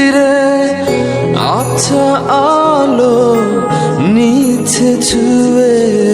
তীরে আচ্ছা আলো নিচে ছুয়ে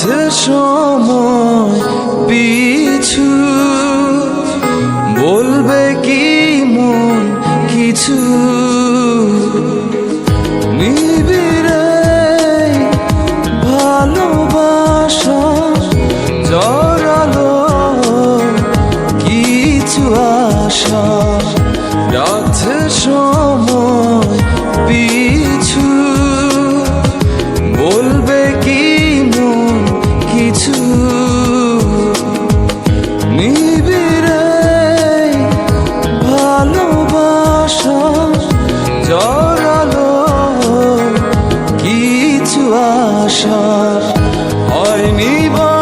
মাঝে সময় পিছু। বলবে কি মন কিছু? আশার হয়নি বা